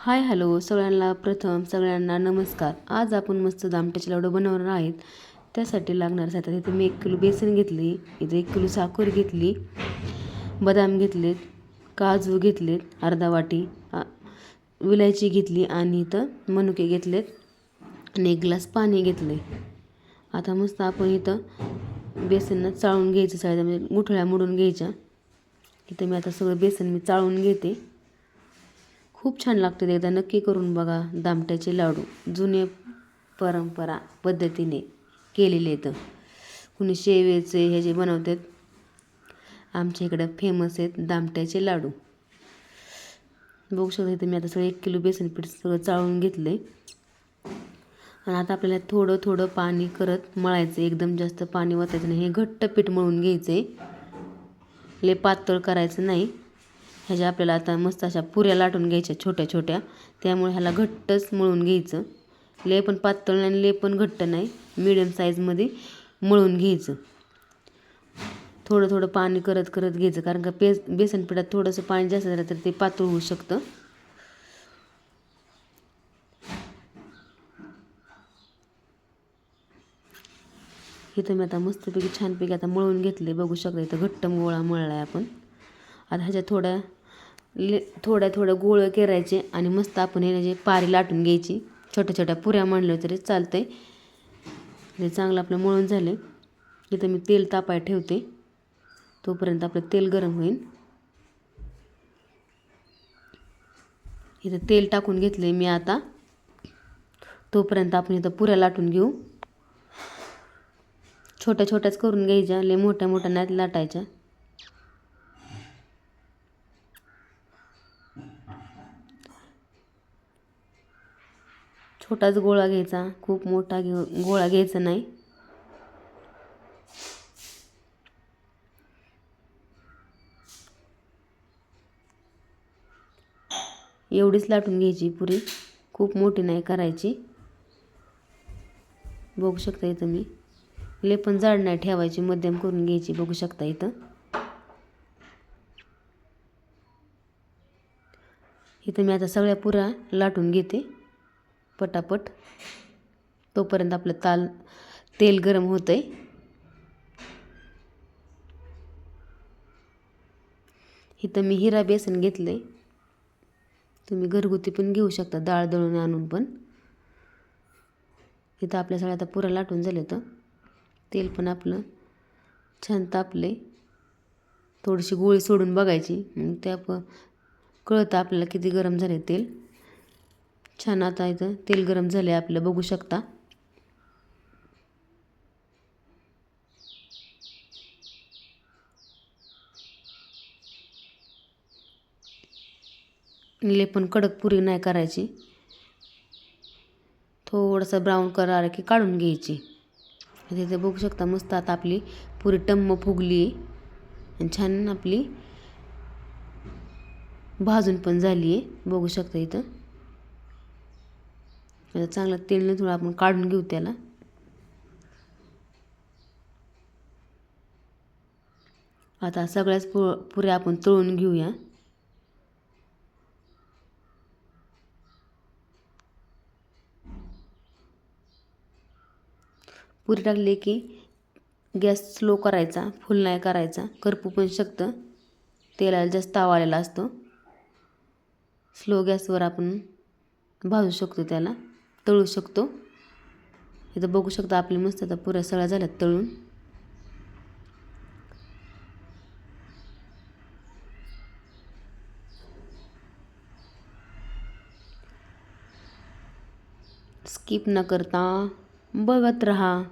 Hi hello. सगळ्यांना प्रथम सगळ्यांना नमस्कार. आज आपण मस्त दामट्याचे लाडू बनवणार आहेत. त्यासाठी लागणार साहित्य इथे मी एक किलो बेसन घेतली इथे एक किलो साखर घेतली बदाम घेतलेत काजू घेतलेत अर्धा वाटी विलायची घेतली आणि इथं मनुके घेतलेत आणि एक ग्लास पाणी घेतले. आता मस्त आपण इथं बेसन चाळून घ्यायचं साहित्य म्हणजे गुठळ्या मोडून घ्यायच्या. इथं मी आता सगळं बेसन मी चाळून घेते. खूप छान लागते एकदा नक्की करून बघा दामट्याचे लाडू. जुने परंपरा पद्धतीने केलेले आहेत. कुणी शेवेचे हे जे बनवतात आमच्या इकडं फेमस आहेत दामट्याचे लाडू. बघू शकता इथं मी आता सगळं एक किलो बेसन पीठ सगळं चाळून घेतलं आहे आणि आता आपल्याला थोडं थोडं पाणी करत मळायचं. एकदम जास्त पाणी ओतायचं नाही. हे घट्ट पीठ मळून घ्यायचं आहे ले पातळ करायचं नाही. ह्याच्या आपल्याला आता मस्त अशा पुऱ्या लाटून घ्यायच्या छोट्या छोट्या त्यामुळे ह्याला घट्टच मळून घ्यायचं. ले पण पातळ नाही आणि ले पण घट्ट नाही मिडियम साईजमध्ये मळून घ्यायचं. थोडं थोडं पाणी करत करत घ्यायचं कारण का पेस बेसन पिठात थोडंसं पाणी जास्त झालं तर ते पातळ होऊ शकतं. इथं मी आता मस्तपैकी छानपैकी आता मळून घेतले बघू शकता इथं घट्ट गोळा मळला आहे आपण. आता ह्याच्या थोड्या ले थोड्या थोड्या गोळ करायचे आणि मस्त आपण हे जे पारी लाटून घ्यायची. छोट्या छोट्या पुऱ्या म्हणलं तरी चालतंय. ते चांगलं आपलं मळून झाले इथं मी तेल तापाय ठेवते. तोपर्यंत आपलं तेल गरम होईल. इथं तेल टाकून घेतले मी आता. तोपर्यंत आपण इथं पुऱ्या लाटून घेऊ. छोट्या छोट्याच करून घ्यायच्या. लय मोठ्या मोठ्या नाहीत लाटायच्या. छोटाच गोळा घ्यायचा. खूप मोठा घेऊ गोळा घ्यायचा नाही. एवढीच लाटून घ्यायची पुरी. खूप मोठी नाही करायची. बघू शकता इथं मी. ले पण जाड नाही ठेवायची मध्यम करून घ्यायची बघू शकता इथं. इथं मी आता सगळ्या पुऱ्या लाटून घेते. पटापट. तोपर्यंत आपलं ताल तेल गरम होतं आहे इथं मी हिरा बेसन घेतलं आहे तुम्ही घरगुती पण घेऊ शकता डाळ दळून आणून पण. इथं आपल्या सगळ्या आता पुरा लाटून झालं तर तेल पण आपलं छान तापले थोडीशी गोळी सोडून बघायची. मग त्या प कळतं आपल्याला किती गरम झाले तेल. छान आता इथं तेल गरम झालं आहे आपलं बघू शकता. ले पण कडक पुरी नाही करायची. थोडंसं ब्राऊन कलर की काढून घ्यायची. तिथे बघू शकता मस्त आता आपली पुरी टम्म फुगली. आणि छान आपली भाजून पण झाली आहे बघू शकता इथं. आता चांगलं तेलनं थोडं आपण काढून घेऊ त्याला. आता सगळ्याच पु पुऱ्या आपण तळून घेऊया. पुरी टाकली की गॅस स्लो करायचा फुल नाही करायचा करपू पण शकतं. तेलाला जास्त ताव आलेला असतो. स्लो गॅसवर आपण भाजू शकतो त्याला. तळू शकतो. इथं बघू शकता आपली मस्त आता पुऱ्या सळा झाल्यात तळून. स्किप न करता बघत रहा.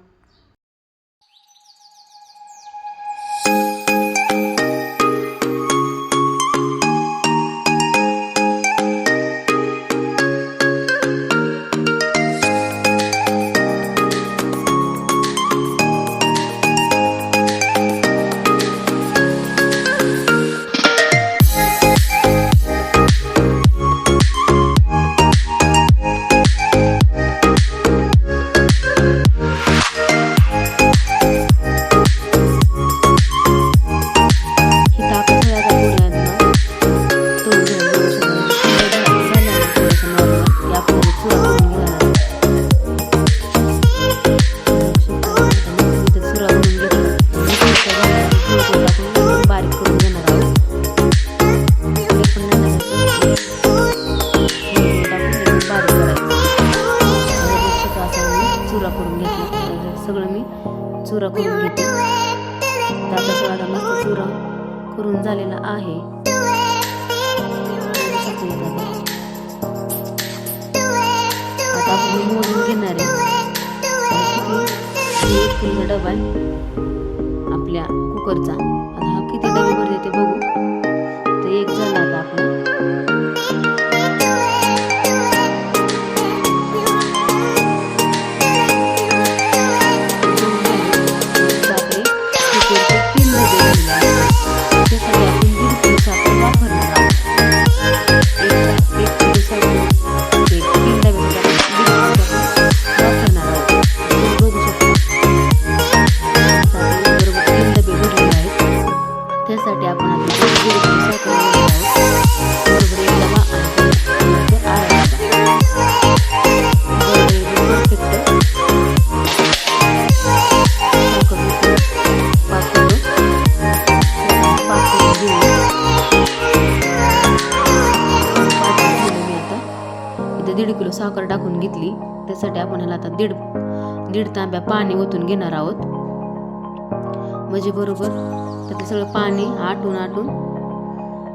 झालेला आहे. आता आपण हे मोजून घेणार आहे. एक किलोचा डबा आहे. आपल्या कुकरचा. आता हा किती डबे भरते ते बघू. त्यासाठी आपण ह्याला आता दीड दीड तांब्या पाणी ओतून घेणार आहोत. म्हणजे बरोबर त्यातलं सगळं पाणी आटून आटून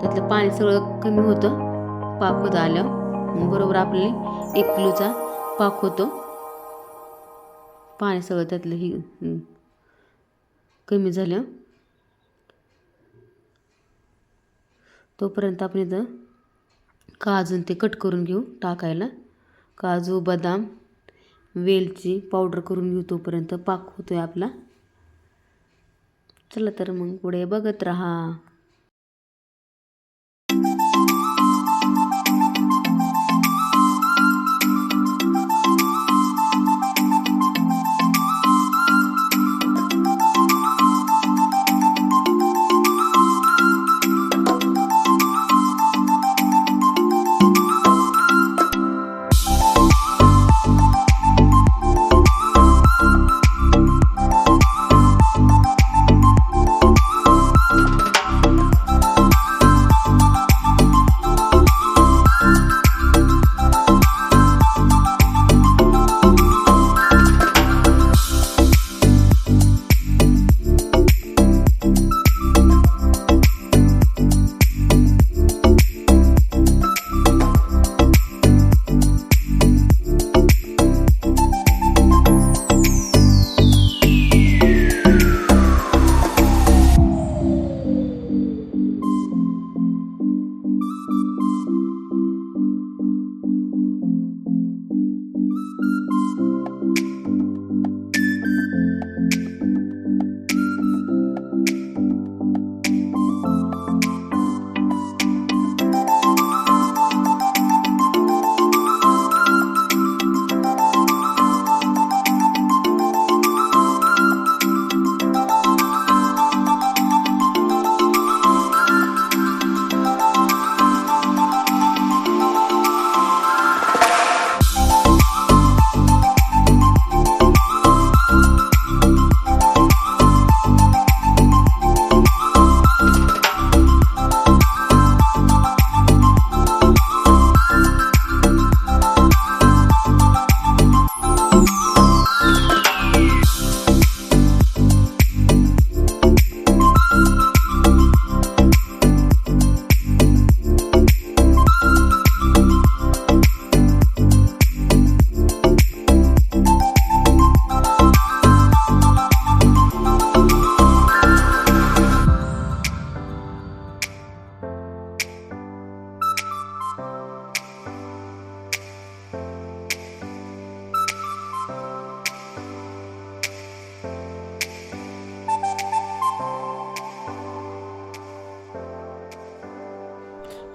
त्यातलं पाणी सगळं कमी होतं पाक होतं आलं. मग बरोबर आपल्याला एक किलोचा पाक होतो. पाणी सगळं त्यातलं ही कमी झालं. तोपर्यंत आपण इथं काजून ते कट करून घेऊ टाकायला. काजू बदाम वेलची पावडर करून घेऊ तोपर्यंत पाक होतो आहे आपला. चला तर मग पुढे बघत राहा.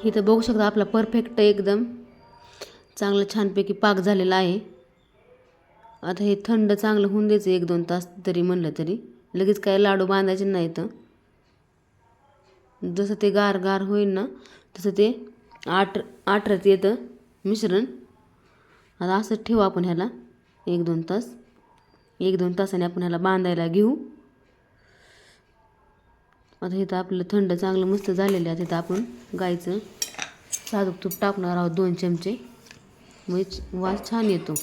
इथं बघू शकता आपला परफेक्ट एकदम. चांगलं छानपैकी पाक झालेला आहे. आता हे थंड चांगलं होऊन द्यायचं एक दोन तास तरी म्हणलं तरी. लगेच काय लाडू बांधायचे नाही तर जसं ते गार गार होईल ना तसं ते आट आटरत येतं मिश्रण. आता असं ठेवू आपण ह्याला एक दोन तास. एक दोन तासाने आपण ह्याला बांधायला घेऊ. आता इथं आपलं थंड चांगलं मस्त झालेलं आहे. तिथं आपण गाईचं साधूक तूप टाकणार आहोत दोन चमचे. मग वास छान येतो.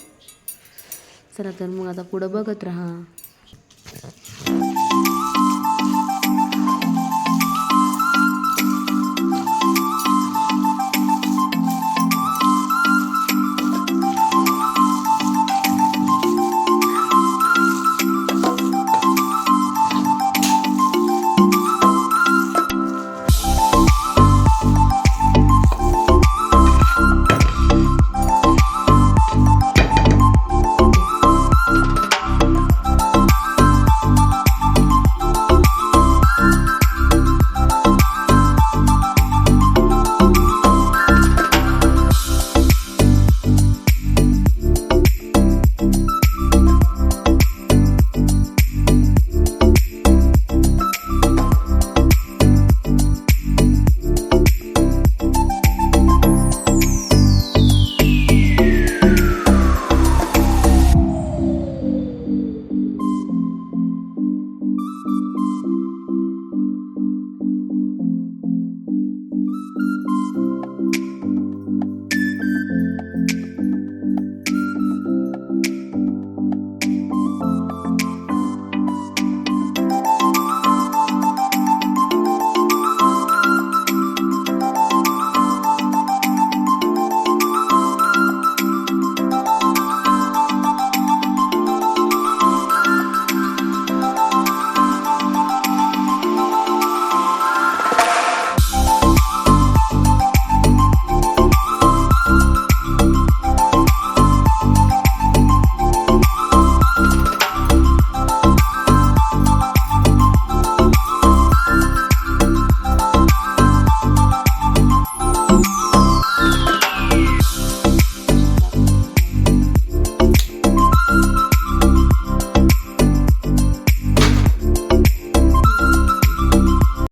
चला तर मग आता पुढं बघत राहा.